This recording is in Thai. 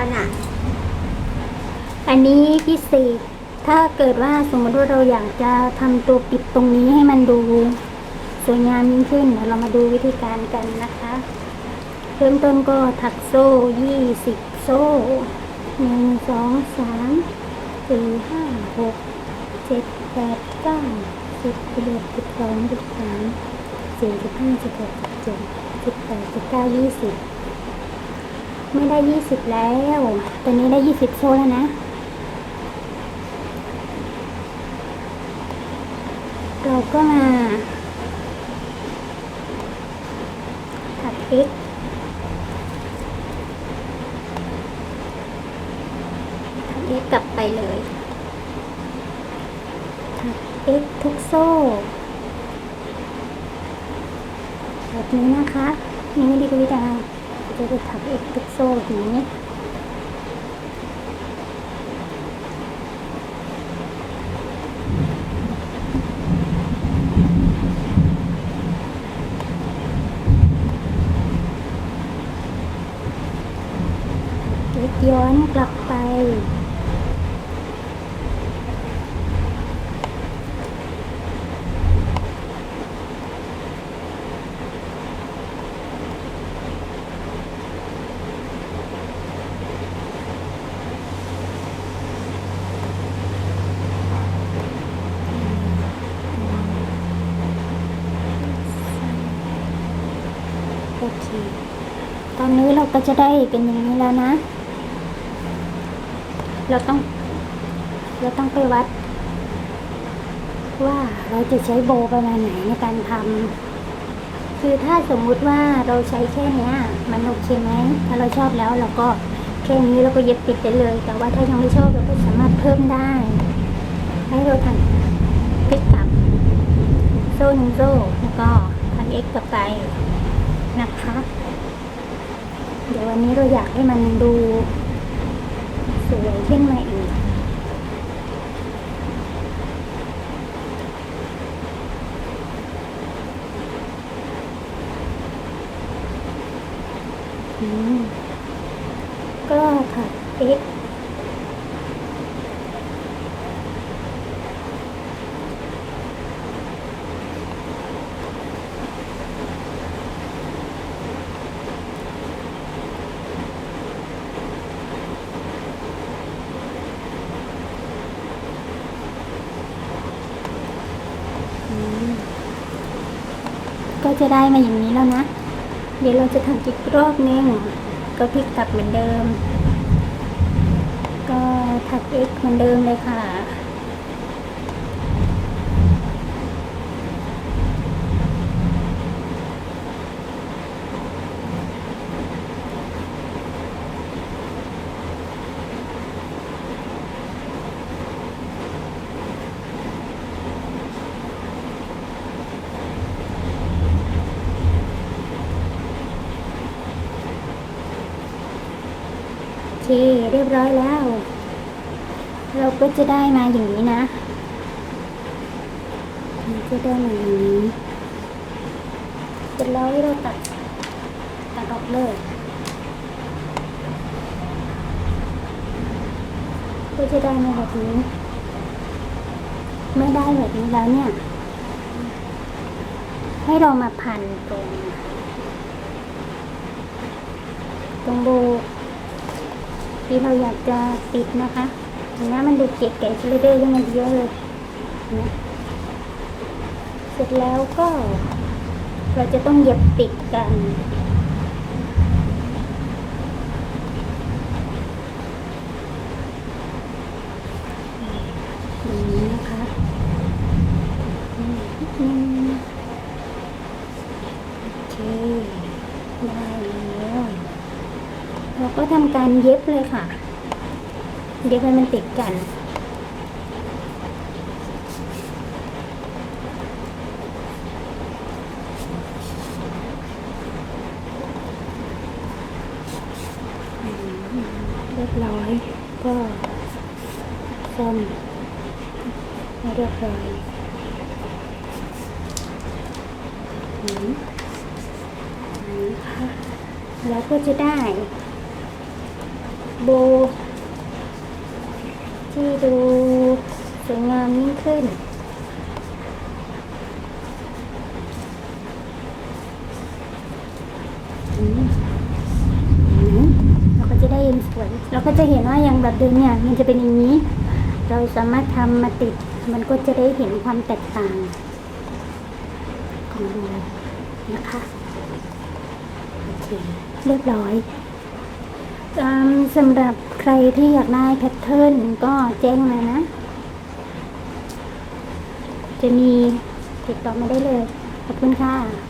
ขนาดอันนี้พิเศษ ถ้าเกิดว่าสมมติว่าเราอยากจะทำตัวปิดตรงนี้ให้มันดูสวยงามยิ่งขึ้นเดี๋ยวเรามาดูวิธีการกันนะคะ เริ่มต้นก็ถักโซ่ยี่สิบโซ่หนึ่งสองสามสี่ห้าหกเจ็ดแปดเก้าสิบสิบเอ็ดสิบสองสิบสามสี่สิบห้าสิบหกสิบเจ็ดสิบแปดสิบเก้ายี่สิบ ไม่ได้ยี่สิบแล้ว ตอนนี้ได้ยี่สิบโซแล้วนะ เราก็มาถัก x ถัก x กลับไปเลยถัก x ทุกโซ่แบบนี้นะคะ นี่ไม่ดีกว่าวิธีการ จะไปถัก x ทุกโซ่แบบนี้เล็กย้อนกลับไป เคตอนนี้เราก็จะได้เป็นอย่างนี้แล้วนะ เราต้อง เราต้องไปวัด ว่าเราจะใช้โบประมาณไหนในการทำคือถ้าสมมุติว่าเราใช้แค่นี้มันโอเคไหมถ้าเราชอบแล้วเราก็แค่นี้เราก็เย็บปิดได้เลย แต่ว่าถ้ายังไม่ชอบเราก็สามารถเพิ่มได้ ให้เราทำพลิกกลับโซ่หนึ่งโซ่แล้วก็พันเอ็กกลับไป นะคะ เดี๋ยววันนี้เราอยากให้มันดูสวยขึ้นมาอีกอืมก็ค่ะ x อืม ก็จะได้มาอย่างนี้แล้วนะ เดี๋ยวเราจะทำอีกรอบนึง ก็พลิกกลับเหมือนเดิม ก็ถัก x เหมือนเดิมเลยค่ะ เคเรียบร้อยแล้ว เราก็จะได้มาอย่างนี้นะจะได้มาอย่างนี้เสร็จแล้วเราตัดตัดออกเลยก็จะได้มาแบบนี้ไม่ได้แบบนี้แล้วเนี่ย ให้เรามาพันตรงตรงโบ ที่เราอยากจะปิดนะคะเห็นไหมมันดูเก๋ๆสไลเดอร์ยังมันเยอะเลยนะเสร็จแล้วก็ เราจะต้องเย็บติดกันอย่างนี้นะคะโอเคได้แล้ว เราก็ทำการเย็บเลยค่ะ เย็บให้มันติดกัน เรียบร้อยก็ซ่อมให้เรียบร้อยอืมอันนี้ค่ะแล้วก็จะได้ โบ ที่ดูสวยงามยิ่งขึ้นอืมอืมเราก็จะได้เห็นสวย เราก็จะเห็นว่าอย่างแบบเดิมเนี่ย มันจะเป็นอย่างนี้ เราสามารถทำมาติด มันก็จะได้เห็นความแตกต่างของโบนะคะ โอเค เรียบร้อย สำหรับใครที่อยากได้แพทเทิร์นก็แจ้งมานะ จะมีติดต่อมาได้เลย ขอบคุณค่ะ